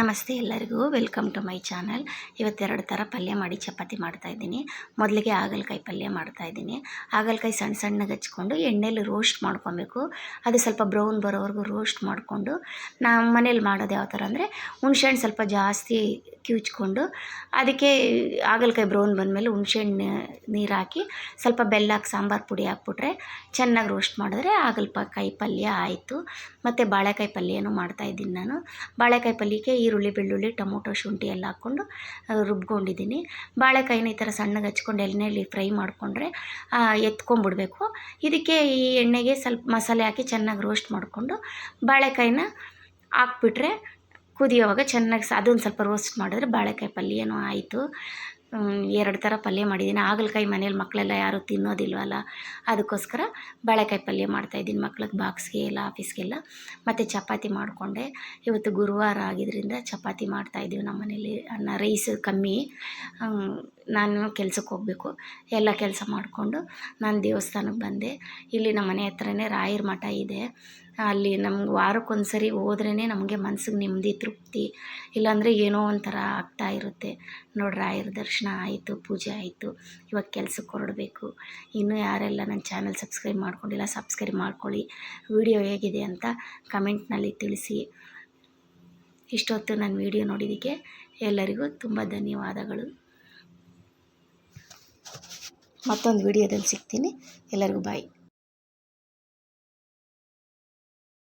ನಮಸ್ತೆ ಎಲ್ಲರಿಗೂ, welcome to my channel. ಇವತ್ತೆರಡು ಥರ ಪಲ್ಯ ಮಾಡಿ ಚಪಾತಿ ಮಾಡ್ತಾಯಿದ್ದೀನಿ ಮೊದಲಿಗೆ ಹಾಗಲಕಾಯಿ ಪಲ್ಯ ಮಾಡ್ತಾಯಿದ್ದೀನಿ ಹಾಗಲಕಾಯಿ ಸಣ್ಣ ಸಣ್ಣಗೆ ಹಚ್ಕೊಂಡು ಎಣ್ಣೆಲಿ ರೋಸ್ಟ್ ಮಾಡ್ಕೊಬೇಕು. ಅದು ಸ್ವಲ್ಪ ಬ್ರೌನ್ ಬರೋವರೆಗೂ ರೋಸ್ಟ್ ಮಾಡಿಕೊಂಡು ನಮ್ಮ ಮನೇಲಿ ಮಾಡೋದು ಯಾವ ಥರ ಅಂದರೆ, ಹುಣ್ಸೆಹಣ್ಣು ಸ್ವಲ್ಪ ಜಾಸ್ತಿ ಕಿವುಚ್ಕೊಂಡು ಅದಕ್ಕೆ ಹಾಗಲಕಾಯಿ ಬ್ರೌನ್ ಬಂದಮೇಲೆ ಹುಣ್ಸೆಹಣ್ಣು ನೀರು ಹಾಕಿ ಸ್ವಲ್ಪ ಬೆಲ್ಲ ಹಾಕಿ, ಸಾಂಬಾರು ಪುಡಿ ಹಾಕ್ಬಿಟ್ರೆ ಚೆನ್ನಾಗಿ ರೋಸ್ಟ್ ಮಾಡಿದ್ರೆ ಹಾಗಲಕಾಯಿ ಪಲ್ಯ ಆಯಿತು. ಮತ್ತು ಬಾಳೆಕಾಯಿ ಪಲ್ಯನೂ ಮಾಡ್ತಾಯಿದ್ದೀನಿ ನಾನು. ಬಾಳೆಕಾಯಿ ಪಲ್ಯಕ್ಕೆ ಈರುಳ್ಳಿ, ಬೆಳ್ಳುಳ್ಳಿ, ಟೊಮೊಟೊ, ಶುಂಠಿ ಎಲ್ಲ ಹಾಕ್ಕೊಂಡು ರುಬ್ಕೊಂಡಿದ್ದೀನಿ. ಬಾಳೆಕಾಯಿನ ಈ ಥರ ಸಣ್ಣಗೆ ಹಚ್ಕೊಂಡು ಎಣ್ಣೆಯಲ್ಲಿ ಫ್ರೈ ಮಾಡಿಕೊಂಡ್ರೆ ಎತ್ಕೊಂಡ್ಬಿಡ್ಬೇಕು ಇದಕ್ಕೆ ಈ ಎಣ್ಣೆಗೆ ಸ್ವಲ್ಪ ಮಸಾಲೆ ಹಾಕಿ ಚೆನ್ನಾಗಿ ರೋಸ್ಟ್ ಮಾಡಿಕೊಂಡು, ಬಾಳೆಕಾಯಿನ ಹಾಕ್ಬಿಟ್ರೆ ಕುದಿಯೋವಾಗ ಚೆನ್ನಾಗಿ ಸ, ಅದೊಂದು ಸ್ವಲ್ಪ ರೋಸ್ಟ್ ಮಾಡಿದ್ರೆ ಬಾಳೆಕಾಯಿ ಪಲ್ಯನೂ ಆಯಿತು. ಎರಡು ಥರ ಪಲ್ಯ ಮಾಡಿದ್ದೀನಿ ಹಾಗಲಕಾಯಿ ಮನೇಲಿ ಮಕ್ಕಳೆಲ್ಲ ಯಾರೂ ತಿನ್ನೋದಿಲ್ವಲ್ಲ? ಅದಕ್ಕೋಸ್ಕರ ಬಾಳೆಕಾಯಿ ಪಲ್ಯ ಮಾಡ್ತಾಯಿದ್ದೀನಿ ಮಕ್ಳಿಗೆ ಬಾಕ್ಸ್ಗೆ ಎಲ್ಲ ಆಫೀಸ್ಗೆಲ್ಲ. ಮತ್ತು ಚಪಾತಿ ಮಾಡಿಕೊಂಡೆ. ಇವತ್ತು ಗುರುವಾರ ಆಗಿದ್ದರಿಂದ ಚಪಾತಿ ಮಾಡ್ತಾಯಿದ್ದೀವಿ ನಮ್ಮ ಮನೇಲಿ ಅನ್ನ ರೈಸ್ ಕಮ್ಮಿ. ನಾನು ಕೆಲ್ಸಕ್ಕೆ ಹೋಗಬೇಕು. ಎಲ್ಲ ಕೆಲಸ ಮಾಡಿಕೊಂಡು ನಾನು ದೇವಸ್ಥಾನಕ್ಕೆ ಬಂದೆ. ಇಲ್ಲಿ ನಮ್ಮ ಮನೆ ಹತ್ರನೇ ರಾಯರ ಮಠ ಇದೆ. ಅಲ್ಲಿ ನಮ್ಗೆ ವಾರಕ್ಕೊಂದು ಸರಿ ಹೋದ್ರೇ ನಮಗೆ ಮನಸ್ಸಿಗೆ ನೆಮ್ಮದಿ, ತೃಪ್ತಿ. ಇಲ್ಲಾಂದರೆ ಏನೋ ಒಂಥರ ಆಗ್ತಾ ಇರುತ್ತೆ. ನೋಡಿ ರಾಯರ ದರ್ಶನ. ಆಯಿತು, ಪೂಜೆ ಆಯಿತು, ಇವಾಗ ಕೆಲ್ಸಕ್ಕೆ ಹೊರಡಬೇಕು. ಇನ್ನೂ ಯಾರೆಲ್ಲ ನನ್ನ ಚಾನಲ್ ಸಬ್ಸ್ಕ್ರೈಬ್ ಮಾಡ್ಕೊಂಡಿಲ್ಲ, ಸಬ್ಸ್ಕ್ರೈಬ್ ಮಾಡ್ಕೊಳ್ಳಿ. ವಿಡಿಯೋ ಹೇಗಿದೆ ಅಂತ ಕಮೆಂಟ್ನಲ್ಲಿ ತಿಳಿಸಿ. ಇಷ್ಟೊತ್ತು ನನ್ನ ವಿಡಿಯೋ ನೋಡಿದ್ದಕ್ಕೆ ಎಲ್ಲರಿಗೂ ತುಂಬ ಧನ್ಯವಾದಗಳು. ಮತ್ತೊಂದು ವಿಡಿಯೋದಲ್ಲಿ ಸಿಗ್ತೀನಿ. ಎಲ್ಲರಿಗೂ ಬಾಯ್.